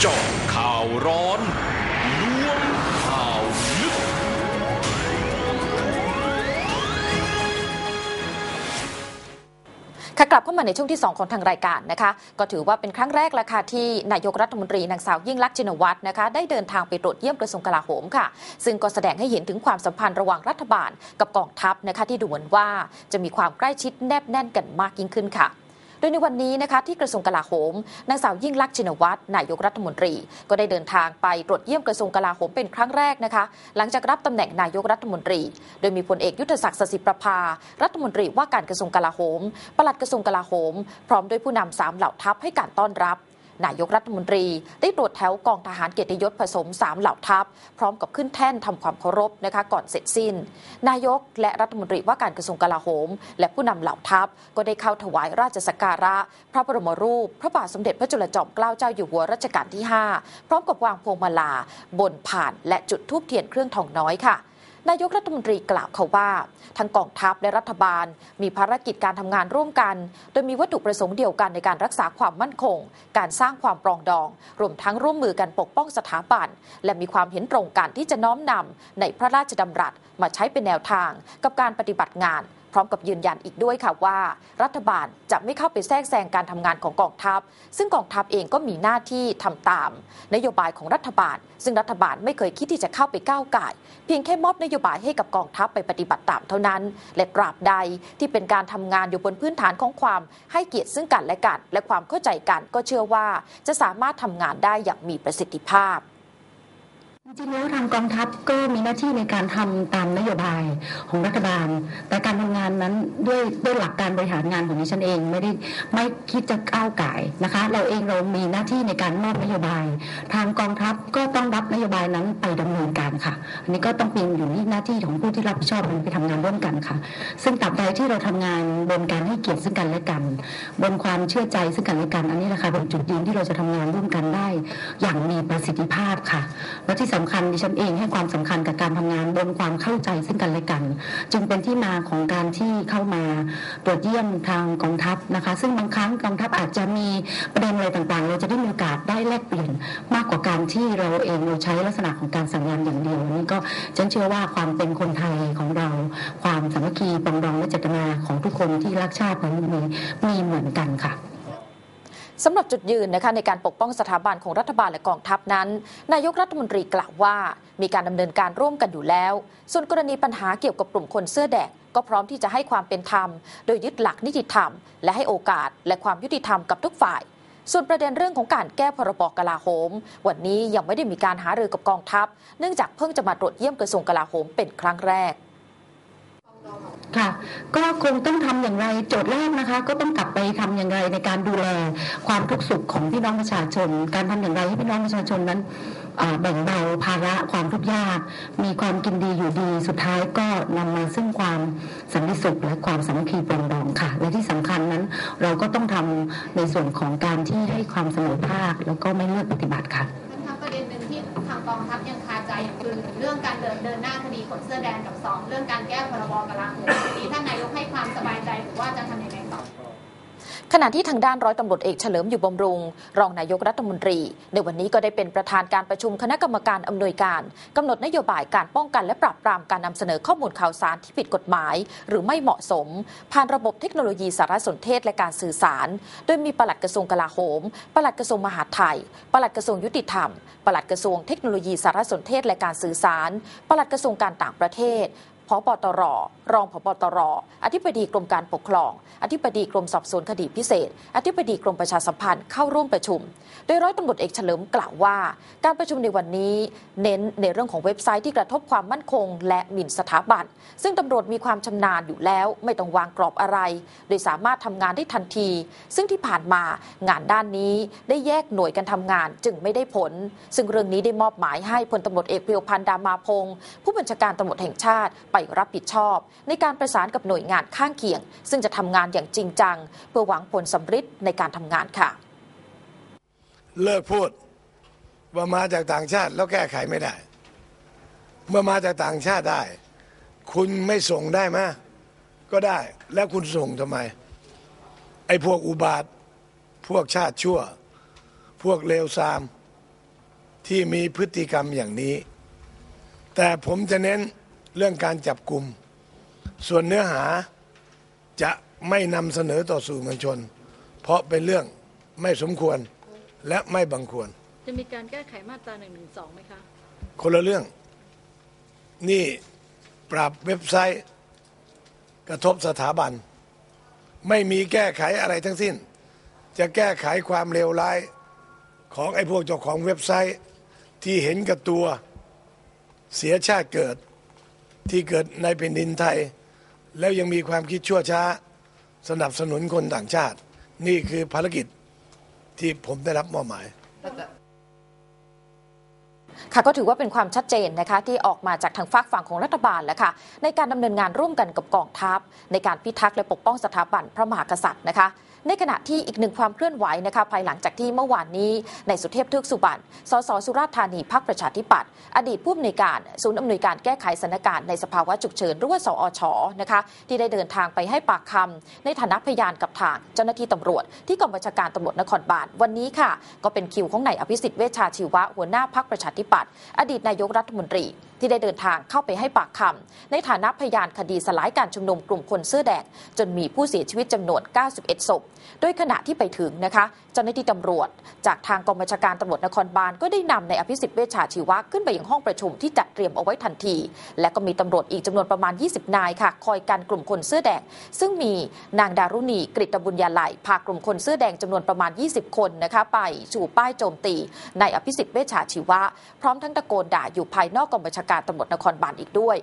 เจาะข่าวร้อนล้วงข่าวลึก ค่ะกลับเข้ามาในช่วงที่ 2 ของทางรายการนะคะ ก็ถือว่าเป็นครั้งแรกแล้วค่ะที่นายกรัฐมนตรีนางสาวยิ่งลักษณ์ชินวัตรนะคะ ได้เดินทางไปตรวจเยี่ยมกระทรวงกลาโหมค่ะ ซึ่งก็แสดงให้เห็นถึงความสัมพันธ์ระหว่างรัฐบาลกับกองทัพนะคะที่ดูเหมือนว่าจะมีความใกล้ชิดแนบแน่นกันมากยิ่งขึ้นค่ะ ยในวันนี้นะคะที่กระทรวงกลาโหมนางสาวยิ่งลักษณ์ชินวัตรนายกรัฐมนตรี ก็ได้เดินทางไปตรวจเยี่ยมกระทรวงกลาโหมเป็นครั้งแรกนะคะ หลังจากรับตำแหน่งนายกรัฐมนตรี โดยมีพลเอกยุทธศักดิ์สสิประภา รัฐมนตรีว่าการกระทรวงกลาโหมปลัดกระทรวงกลาโหม พร้อมด้วยผู้นำสามเหล่าทัพให้การต้อนรับ นายกรัฐมนตรี ได้ตรวจแถวกองทหารเกียรติยศผสม 3 เหล่าทัพ พร้อมกับขึ้นแท่นทำความเคารพนะคะก่อนเสร็จสิ้น นายกและรัฐมนตรีว่าการกระทรวงกลาโหม และผู้นำเหล่าทัพ ก็ได้เข้าถวายราชสักการะ พระบรมรูป พระบาทสมเด็จพระจุลจอมเกล้าเจ้าอยู่หัวรัชกาลที่ 5 พร้อมกับวางพวงมาลา บนผ่านและจุดธูปเทียนเครื่องทองน้อยค่ะ นายกรัฐมนตรีกล่าวเขาว่าทั้งกองทัพและรัฐบาล มีภารกิจการทำงานร่วมกัน โดยมีวัตถุประสงค์เดียวกันในการรักษาความมั่นคง การสร้างความปรองดอง รวมทั้งร่วมมือกันปกป้องสถาบัน และมีความเห็นตรงกันที่จะน้อมนำในพระราชดำรัสมาใช้เป็นแนวทางกับการปฏิบัติงาน ร้อมกับยืนยันอีกด้วยค่ะว่า รัฐบาลจะไม่เข้าไปแทรกแซงการทำงานของกองทัพ ซึ่งกองทัพเองก็มีหน้าที่ทำตาม นโยบายของรัฐบาล ซึ่งรัฐบาลไม่เคยคิดที่จะเข้าไปก้าวไก่ เพียงแค่มอบนโยบายให้กับกองทัพไปปฏิบัติตามเท่านั้น และตราบใดที่เป็นการทำงานอยู่บนพื้นฐานของความให้เกียรติซึ่งกันและกันและความเข้าใจกันก็เชื่อว่า จะสามารถทำงานได้อย่างมีประสิทธิภาพ จริงๆแล้วทางกองทัพก็มีหน้าที่ในการทำตามนโยบายของรัฐบาล แต่การทำงานนั้นด้วยด้วยหลักการบริหารงานของดิฉันเองไม่ได้ไม่คิดจะก้าวไก่นะคะ เราเองเรามีหน้าที่ในการมอบนโยบาย ทางกองทัพก็ต้องรับนโยบายนั้นไปดำเนินการค่ะ อันนี้ก็ต้องเป็นอยู่ที่หน้าที่ของผู้ที่รับผิดชอบไปทำงานร่วมกันค่ะ ซึ่งตราบใดที่เราทำงานบนการให้เกียรติซึ่งกันและกัน บนความเชื่อใจซึ่งกันและกัน อันนี้แหละค่ะเป็นจุดยืนที่เราจะทำงานร่วมกันได้ อย่างมีประสิทธิภาพค่ะและที่สำคัญดิฉันเองให้ความสำคัญกับการทำงานบนความเข้าใจซึ่งกันและกัน จึงเป็นที่มาของการที่เข้ามาตรวจเยี่ยมทางกองทัพนะคะ ซึ่งบางครั้งกองทัพอาจจะมีประเด็นอะไรต่างๆ เราจะได้มีโอกาสได้แลกเปลี่ยนมากกว่าการที่เราเองเราใช้ลักษณะของการสั่งงานอย่างเดียวนี่ก็ฉันเชื่อว่าความเป็นคนไทยของเรา ความสามัคคีปองดองและเจตนาของทุกคนที่รักชาติของมีมีเหมือนกันค่ะ สำหรับจุดยืนนะคะในการปกป้องสถาบันของรัฐบาลและกองทัพนั้น นายกรัฐมนตรีกล่าวว่า มีการดำเนินการร่วมกันอยู่แล้ว ส่วนกรณีปัญหาเกี่ยวกับกลุ่มคนเสื้อแดงก็พร้อมที่จะให้ความเป็นธรรม โดยยึดหลักนิติธรรม และให้โอกาสและความยุติธรรมกับทุกฝ่าย ส่วนประเด็นเรื่องของการแก้พรบกลาโหม วันนี้ยังไม่ได้มีการหารือกับกองทัพ เนื่องจากเพิ่งจะมาตรวจเยี่ยมกระทรวงกลาโหมเป็นครั้งแรก ค่ะก็คงต้องทำอย่างไรโจทย์แรกนะคะ ก็ต้องกลับไปทำอย่างไรในการดูแลความทุกข์สุขของพี่น้องประชาชน การทำอย่างไรให้พี่น้องประชาชนนั้นแบ่งเบาภาระความทุกข์ยาก มีความกินดีอยู่ดีสุดท้ายก็นำมาซึ่งความสันติสุขและความสามัคคีปรองดองค่ะ และที่สำคัญนั้น เราก็ต้องทำในส่วนของการที่ให้ความเสมอภาคแล้วก็ไม่เลือกปฏิบัติค่ะ กองทัพยังคาใจอยู่คือเรื่องการเดินเดินหน้าคดีขนเสื้อแดงกับสองเรื่องการแก้พรบกลาโหมทีนี้ท่านนายกให้ความสบายใจหรือว่าจะทำยังไงต่อ ขณะที่ทางด้านร้อยตำรวจเอกเฉลิมอยู่บำรุง รองนายกรัฐมนตรี ในวันนี้ก็ได้เป็นประธานการประชุมคณะกรรมการอำนวยการกำหนดนโยบายการป้องกันและปราบปรามการนำเสนอข้อมูลข่าวสารที่ผิดกฎหมาย หรือไม่เหมาะสม ผ่านระบบเทคโนโลยีสารสนเทศและการสื่อสาร โดยมีปลัดกระทรวงกลาโหมปลัดกระทรวงมหาดไทยปลัดกระทรวงยุติธรรมปลัดกระทรวงเทคโนโลยีสารสนเทศและการสื่อสารปลัดกระทรวงการต่างประเทศ พบตร รองพบตร อธิบดีกรมการปกครอง อธิบดีกรมสอบสวนคดีพิเศษ อธิบดีกรมประชาสัมพันธ์เข้าร่วมประชุม โดยร้อยตำรวจเอกเฉลิมกล่าวว่า การประชุมในวันนี้ เน้นในเรื่องของเว็บไซต์ที่กระทบความมั่นคง และหมิ่นสถาบัน ซึ่งตำรวจมีความชำนาญอยู่แล้ว ไม่ต้องวางกรอบอะไร โดยสามารถทำงานได้ทันที ซึ่งที่ผ่านมางานด้านนี้ได้แยกหน่วยกันทำงานจึงไม่ได้ผล ซึ่งเรื่องนี้ได้มอบหมายให้พลตำรวจเอกเพียวพันธ์ดามาพงศ์ผู้บัญชาการตำรวจแห่งชาติไปรับผิดชอบ ในการประสานกับหน่วยงานข้างเคียง ซึ่งจะทำงานอย่างจริงจัง เพื่อหวังผลสำฤทธิ์ในการทำงานค่ะ เลิกพูดว่ามาจากต่างชาติแล้วแก้ไขไม่ได้ เมื่อมาจากต่างชาติได้ คุณไม่ส่งได้ไหมก็ได้แล้วคุณส่งทำไม ไอ้พวกอุบาท พวกชาติชั่ว พวกเลวทราม ที่มีพฤติกรรมอย่างนี้ แต่ผมจะเน้น เรื่องการจับกลุ่ม ส่วนเนื้อหาจะไม่นำเสนอต่อสื่อมวลชน เพราะเป็นเรื่องไม่สมควรและไม่บังควร จะมีการแก้ไขมาตรา1นึไหมคะ คนละเรื่อง นี่ปรับเว็บไซต์กระทบสถาบัน ไม่มีแก้ไขอะไรทั้งสิ้น จะแก้ไขความเลวร้ายของไอ้พวกเจ้าของเว็บไซต์ที่เห็นกับตัวเสียชาติเกิด ที่เกิดในแผ่นดินไทย แล้วยังมีความคิดชั่วช้า สนับสนุนคนต่างชาติ นี่คือภารกิจที่ผมได้รับมอบหมายค่ะก็ถือว่าเป็นความชัดเจนนะคะที่ออกมาจากทางฝากฝั่งของรัฐบาลแล้วค่ะในการดำเนินงานร่วมกันกับกองทัพ ในการพิทักษ์และปกป้องสถาบันพระมหากษัตริย์นะคะ ในขณะที่อีกหนึ่งความเคลื่อนไหวนะคะภายหลังจากที่เมื่อวานนี้ในสุเทพทึกสุบรรณสสสุราษฎร์ธานีพักประชาธิปัตย์อดีตผู้อำนวยการศูนย์อำนวยการแก้ไขสถานการณ์ในสภาวะฉุกเฉินหรือว่าสอชนะคะที่ได้เดินทางไปให้ปากคำในฐานะพยานกับทางเจ้าหน้าที่ตำรวจ ที่กองบัญชาการตำรวจนครบาลวันนี้ค่ะ ก็เป็นคิวของนายอภิสิทธิ์เวชชาชีวะหัวหน้าพักประชาธิปัตย์อดีตนายกรัฐมนตรีที่ได้เดินทางเข้าไปให้ปากคำในฐานะพยานคดีสลายการชุมนุมกลุ่มคนเสื้อแดงจนมีผู้เสียชีวิตจำนวน 91 ศพ โดยขณะที่ไปถึงนะคะ เจ้าหน้าที่ตำรวจ จากทางกองบัญชาการตำรวจนครบาลก็ได้นำในอภิสิทธิ์เวชชาชีวะขึ้นไปยังห้องประชุมที่จัดเตรียมเอาไว้ทันที และก็มีตำรวจอีกจำนวนประมาณ 20 นายค่ะ คอยกันกลุ่มคนเสื้อแดง ซึ่งมีนางดารุณีกริตบุญญาไหลพากลุ่มคนเสื้อแดงจำนวนประมาณ 20 คนนะคะไปชูป้ายโจมตีในอภิสิทธิ์เวชชาชีวะ พร้อมทั้งตะโกนด่าอยู่ภายนอกกองบัญชาการตำรวจนครบาลอีกด้วย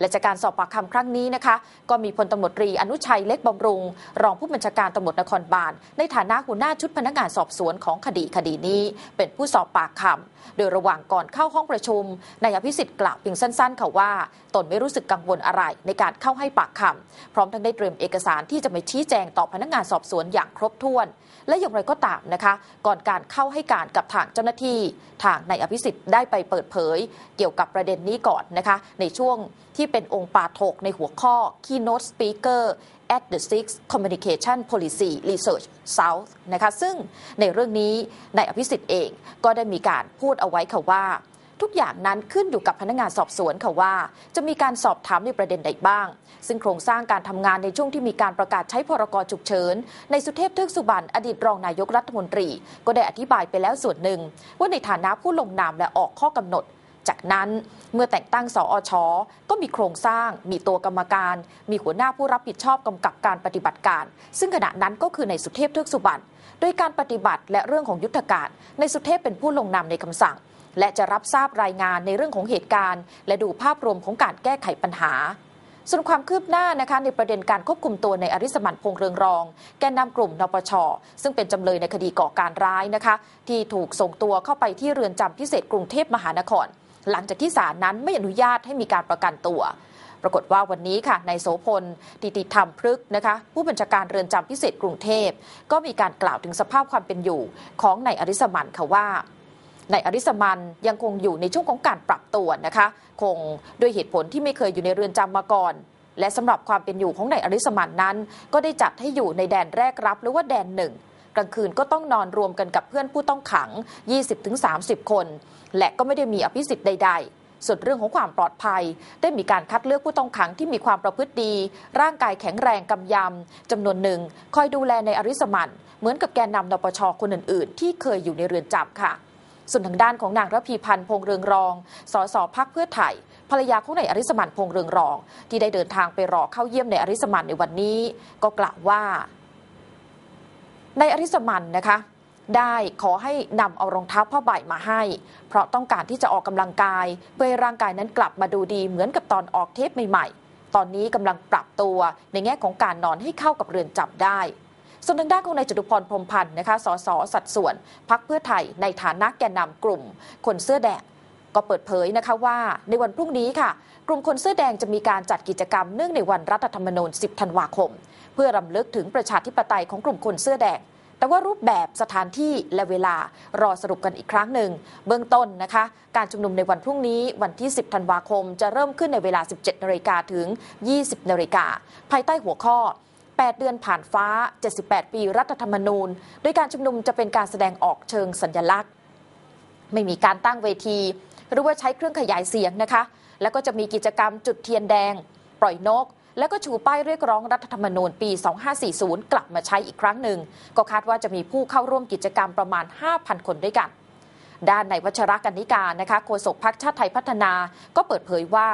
และจากการสอบปากคำครั้งนี้นะคะ ก็มีพลตำรวจตรีอนุชัยเล็กบำรุง รองผู้บัญชาการตำรวจนครบาลในฐานะหัวหน้าชุดพนักงานสอบสวนของคดีคดีนี้ เป็นผู้สอบปากคำโดยระหว่างก่อนเข้าห้องประชุมนายอภิสิทธิ์กล่าวเพียงสั้นๆค่ะว่า ตนไม่รู้สึกกังวลอะไรในการเข้าให้ปากคำพร้อมทั้งได้เตรียมเอกสารที่จะไปชี้แจงต่อพนักงานสอบสวนอย่างครบถ้วน และอย่างไรก็ตามนะคะ ก่อนการเข้าให้การกับทางเจ้าหน้าที่ทางนายอภิสิทธิ์ได้ไปเปิดเผย เกี่ยวกับประเด็นนี้ก่อนนะคะ ในช่วงที่เป็นองค์ปาถกในหัวข้อ keynote speaker at the Six Communication Policy Research South นะคะซึ่งในเรื่องนี้นายอภิสิทธิ์เองก็ได้มีการพูดเอาไว้ค่ะว่า ทุกอย่างนั้นขึ้นอยู่กับพนักงานสอบสวนค่ะว่า จะมีการสอบถามในประเด็นใดบ้าง ซึ่งโครงสร้างการทำงานในช่วงที่มีการประกาศใช้พรกฉุกเฉินในสุเทพเทือกสุบรรณอดีตรองนายกรัฐมนตรี ก็ได้อธิบายไปแล้วส่วนหนึ่ง ว่าในฐานะผู้ลงนามและออกข้อกำหนดจากนั้นเมื่อแต่งตั้งสอชก็มีโครงสร้าง มีตัวกรรมการ มีหัวหน้าผู้รับผิดชอบกำกับการปฏิบัติการ ซึ่งขณะนั้นก็คือในสุเทพเทือกสุบรรณโดยการปฏิบัติและเรื่องของยุทธการในสุเทพเป็นผู้ลงนามในคำสั่ง และจะรับทราบรายงานในเรื่องของเหตุการณ์ และดูภาพรวมของการแก้ไขปัญหา ส่วนความคืบหน้านะคะในประเด็นการควบคุมตัวในอริสมันพงเรืองรอง แกนนำกลุ่มนปช ซึ่งเป็นจำเลยในคดีก่อการร้ายนะคะ ที่ถูกส่งตัวเข้าไปที่เรือนจำพิเศษกรุงเทพมหานคร หลังจากที่ศาลนั้นไม่อนุญาตให้มีการประกันตัวปรากฏว่าวันนี้ค่ะนายโสพลติติธรรมพฤกษ์นะคะ ผู้บัญชาการเรือนจำพิเศษกรุงเทพ ก็มีการกล่าวถึงสภาพความเป็นอยู่ของนายอริสมันค่ะว่า ในอริสมันยังคงอยู่ในช่วงของการปรับตัวนะคะ คงด้วยเหตุผลที่ไม่เคยอยู่ในเรือนจำมาก่อน และสำหรับความเป็นอยู่ของนายอริสมันนั้น ก็ได้จัดให้อยู่ในแดนแรกรับหรือว่าแดนหนึ่งกลางคืนก็ต้องนอนรวมกันกับเพื่อนผู้ต้องขัง 20-30 คน และก็ไม่ได้มีอภิสิทธิ์ใด ๆส่วนเรื่องของความปลอดภัย ได้มีการคัดเลือกผู้ต้องขังที่มีความประพฤติดี ร่างกายแข็งแรงกำยำจำนวนหนึ่ง คอยดูแลในอริสมัน เหมือนกับแกนนำนปชคนอื่น ๆ ที่เคยอยู่ในเรือนจำค่ะ ส่วนทางด้านของนางระพีพันธ์พงเรืองรอง สสพักเพื่อไทยภรรยาของนายอริสมันพงเรืองรอง ที่ได้เดินทางไปรอเข้าเยี่ยมในอริสมันในวันนี้ ก็กล่าวว่าในอริสมันนะคะได้ขอให้นำเอารองเท้าผ้าใบมาให้ เพราะต้องการที่จะออกกำลังกาย เพื่อให้ร่างกายนั้นกลับมาดูดีเหมือนกับตอนออกเทปใหม่ๆ ตอนนี้กำลังปรับตัวในแง่ของการนอนให้เข้ากับเรือนจำได้ ส่วนทางด้านของนายจตุพรพรมพันธ์นะคะสสสัดส่วนพักเพื่อไทยในฐานะแกนนำกลุ่ม คนเสื้อแดงก็เปิดเผยนะคะว่าในวันพรุ่งนี้ค่ะ กลุ่มคนเสื้อแดงจะมีการจัดกิจกรรมเนื่องในวันรัฐธรรมนูญ 10 ธันวาคม เพื่อรำลึกถึงประชาธิปไตยของกลุ่มคนเสื้อแดง แต่ว่ารูปแบบสถานที่และเวลารอสรุปกันอีกครั้งหนึ่ง เบื้องต้นนะคะ การชุมนุมในวันพรุ่งนี้วันที่ 10 ธันวาคม จะเริ่มขึ้นในเวลา 17นาฬิกาถึง 20นาฬิกาภายใต้หัวข้อ 8 เดือนผ่านฟ้า 78 ปีรัฐธรรมนูญ โดยการชุมนุมจะเป็นการแสดงออกเชิงสัญลักษณ์ ไม่มีการตั้งเวที หรือว่าใช้เครื่องขยายเสียงนะคะ แล้วก็จะมีกิจกรรมจุดเทียนแดง ปล่อยนก แล้วก็ชูป้ายเรียกร้องรัฐธรรมนูญปี 2540 กลับมาใช้อีกครั้งหนึ่ง ก็คาดว่าจะมีผู้เข้าร่วมกิจกรรมประมาณ 5,000 คนด้วยกัน ด้านในวัชรกันนิการนะคะโฆษกพักชาติไทยพัฒนาก็เปิดเผยว่า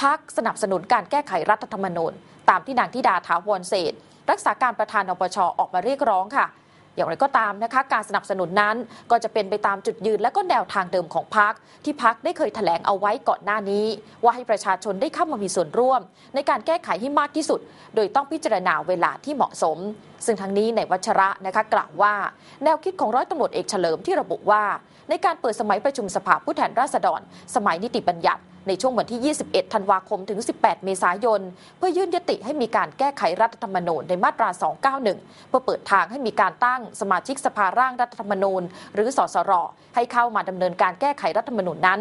พักสนับสนุนการแก้ไขรัฐธรรมนูญ ตามที่นางธิดาถาวรเศรษฐรักษาการประธานนปชออกมาเรียกร้องค่ะ อย่างไรก็ตามนะคะการสนับสนุนนั้นก็จะเป็นไปตามจุดยืนและก็แนวทางเดิมของพักที่พักได้เคยแถลงเอาไว้ก่อนหน้านี้ ว่าให้ประชาชนได้เข้ามามีส่วนร่วม ในการแก้ไขให้มากที่สุด โดยต้องพิจารณาเวลาที่เหมาะสม ซึ่งทั้งนี้ในวัชระนะคะกล่าวว่า แนวคิดของร้อยตำรวจเอกเฉลิมที่ระบุว่า ในการเปิดสมัยประชุมสภาผู้แทนราษฎร สมัยนิติบัญญัติ ในช่วงวันที่ 21 ธันวาคม ถึง 18 เมษายน เพื่อยื่นยติให้มีการแก้ไขรัฐธรรมนูญในมาตรา 291 เพื่อเปิดทางให้มีการตั้งสมาชิกสภาร่างรัฐธรรมนูญ หรือสสร ให้เข้ามาดำเนินการแก้ไขรัฐธรรมนูญนั้น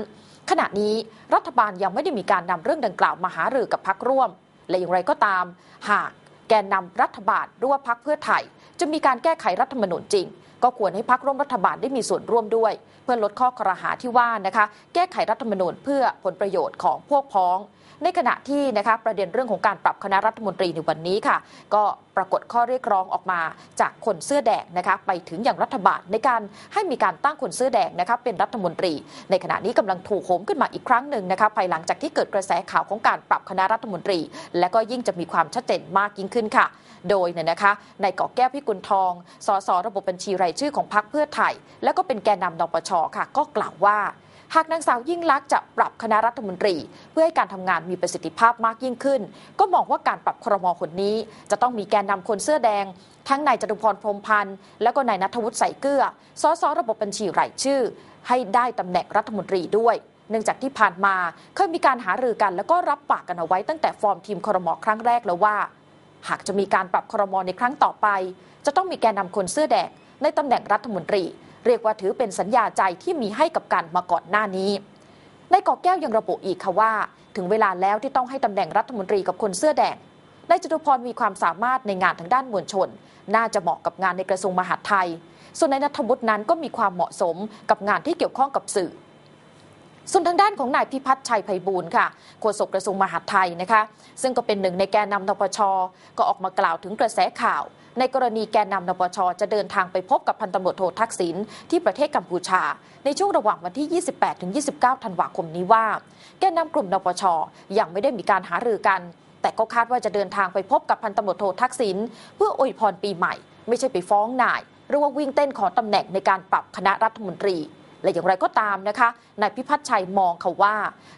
ขณะนี้รัฐบาลยังไม่ได้มีการนำเรื่องดังกล่าวมาหารือกับพักร่วม และอย่างไรก็ตาม หากแกนนำรัฐบาลหรือว่าพักเพื่อไทยจะมีการแก้ไขรัฐธรรมนูญจริง ก็ควรให้พักร่วมรัฐบาลได้มีส่วนร่วมด้วย เพื่อลดข้อกระหาที่ว่านะคะ แก้ไขรัฐธรรมนูญเพื่อผลประโยชน์ของพวกพ้อง ในขณะที่นะคะประเด็นเรื่องของการปรับคณะรัฐมนตรีในวันนี้ค่ะ ก็ปรากฏข้อเรียกร้องออกมาจากคนเสื้อแดงนะคะไปถึงอย่างรัฐบาลในการให้มีการตั้งคนเสื้อแดงนะคะเป็นรัฐมนตรี ในขณะนี้กำลังถูกโหมขึ้นมาอีกครั้งหนึ่งนะคะภายหลังจากที่เกิดกระแสข่าวของการปรับคณะรัฐมนตรี และก็ยิ่งจะมีความชัดเจนมากยิ่งขึ้นค่ะ โดยเนี่ยนะคะในายกอแก้วพิกุลทอง สสระบบบัญชีรายชื่อของพรรคเพื่อไทย และก็เป็นแกนนำนปชค่ะ ก็กล่าวว่า หากนางสาวยิ่งลักษณ์จะปรับคณะรัฐมนตรี เพื่อให้การทำงานมีประสิทธิภาพมากยิ่งขึ้น ก็มองว่าการปรับครมคนนี้ จะต้องมีแกนนำคนเสื้อแดง ทั้งนายจตุพรพรมพันธ์และก็นายนัทวุฒิใส่เกลือสสระบบบัญชีรายชื่อ ให้ได้ตำแหน่งรัฐมนตรีด้วยเนื่องจากที่ผ่านมาเคยมีการหารือกัน แล้วก็รับปากกันเอาไว้ตั้งแต่ฟอร์มทีมครมครั้งแรกแล้วว่า หากจะมีการปรับครมในครั้งต่อไป จะต้องมีแกนนำคนเสื้อแดงในตำแหน่งรัฐมนตรี เรียกว่าถือเป็นสัญญาใจที่มีให้กับการมาก่อนหน้านี้ในกอแก้วยังระบุอีกค่ะว่า ถึงเวลาแล้วที่ต้องให้ตำแหน่งรัฐมนตรีกับคนเสื้อแดงนายจตุพรมีความสามารถในงานทางด้านมวลชน น่าจะเหมาะกับงานในกระทรวงมหาดไทย ส่วนนายนัทวุฒินั้นก็มีความเหมาะสมกับงานที่เกี่ยวข้องกับสื่อ ส่วนทางด้านของนายพิพัฒน์ชัยไพบูลย์ค่ะโฆษกกระทรวงมหาดไทยนะคะ ซึ่งก็เป็นหนึ่งในแกนนำนปชก็ออกมากล่าวถึงกระแสข่าว ในกรณีแกนนำนปชจะเดินทางไปพบกับพันตำรวจโททักษิณที่ประเทศกัมพูชา ในช่วงระหว่างวันที่ 28ถึง29 ธันวาคมนี้ว่า แกนนำกลุ่มนปชยังไม่ได้มีการหารือกัน แต่ก็คาดว่าจะเดินทางไปพบกับพันตำรวจโททักษิณเพื่ออวยพรปีใหม่ ไม่ใช่ไปฟ้องนายหรือว่าวิ่งเต้นขอตำแหน่งในการปรับคณะรัฐมนตรีและอย่างไรก็ตามนะคะ นายพิพัฒน์ชัยมองเขาว่า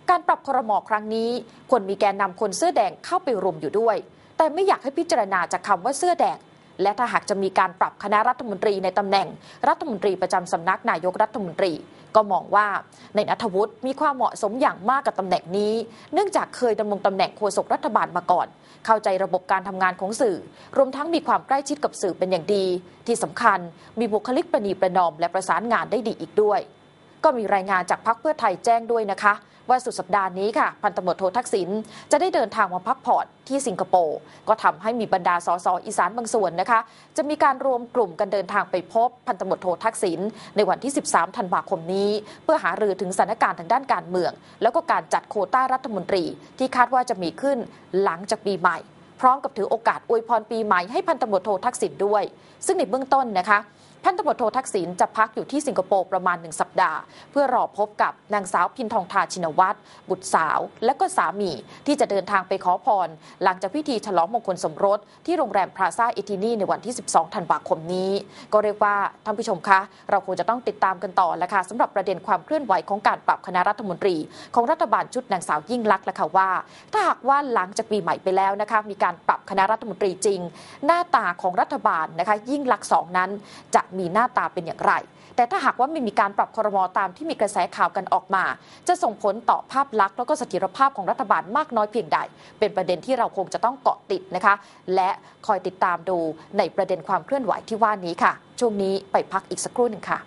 การปรับครมครั้งนี้ควรมีแกนนำคนเสื้อแดงเข้าไปรวมอยู่ด้วย แต่ไม่อยากให้พิจารณาจากคำว่าเสื้อแดง และถ้าหากจะมีการปรับคณะรัฐมนตรีในตำแหน่ง รัฐมนตรีประจำสำนักนายกรัฐมนตรี ก็มองว่าในนัทวุฒิมีความเหมาะสมอย่างมากกับตำแหน่งนี้ เนื่องจากเคยดำรงตำแหน่งโฆษกรัฐบาลมาก่อน เข้าใจระบบการทำงานของสื่อ รวมทั้งมีความใกล้ชิดกับสื่อเป็นอย่างดี ที่สำคัญมีบุคลิกประนีประนอม และประสานงานได้ดีอีกด้วย ก็มีรายงานจากพักเพื่อไทยแจ้งด้วยนะคะ ว่าสุดสัปดาห์นี้ค่ะ พันตำรวจโททักษิณจะได้เดินทางมาพักผ่อนที่สิงคโปร์ก็ทำให้มีบรรดาสสอีสานบางส่วนนะคะ จะมีการรวมกลุ่มกันเดินทางไปพบพันตำรวจโททักษิณในวันที่ 13 ธันวาคมนี้ เพื่อหารือถึงสถานการณ์ทางด้านการเมือง แล้วก็การจัดโคต้ารัฐมนตรี ที่คาดว่าจะมีขึ้นหลังจากปีใหม่ พร้อมกับถือโอกาสอวยพรปีใหม่ให้พันตำรวจโททักษิณด้วย ซึ่งในเบื้องต้นนะคะ พันตำรวจโททักษิณจะพักอยู่ที่สิงคโปร์ประมาณหนึ่งสัปดาห์ เพื่อรอพบกับนางสาวพินทองทาชินวัตรบุตรสาว และก็สามีที่จะเดินทางไปขอพร หลังจากพิธีฉลองมงคลสมรส ที่โรงแรมพลาซ่าเอทินีในวันที่ 12 ธันวาคมนี้ ก็เรียกว่าท่านผู้ชมคะ เราคงจะต้องติดตามกันต่อแล้วค่ะสำหรับประเด็นความเคลื่อนไหวของการปรับคณะรัฐมนตรี ของรัฐบาลชุดนางสาวยิ่งลักษณ์และค่ะว่า ถ้าหากว่าหลังจากปีใหม่ไปแล้วนะคะมีการปรับคณะรัฐมนตรีจริง หน้าตาของรัฐบาลนะคะยิ่งลักษณ์สองนั้นจะมีหน้าตาเป็นอย่างไร แต่ถ้าหากว่าไม่มีการปรับครมอตามที่มีกระแสข่าวกันออกมา จะส่งผลต่อภาพลักษณ์แล้วก็เสถียรภาพของรัฐบาลมากน้อยเพียงใด เป็นประเด็นที่เราคงจะต้องเกาะติดนะคะ และคอยติดตามดูในประเด็นความเคลื่อนไหวที่ว่านี้ค่ะ ช่วงนี้ไปพักอีกสักครู่หนึ่งค่ะ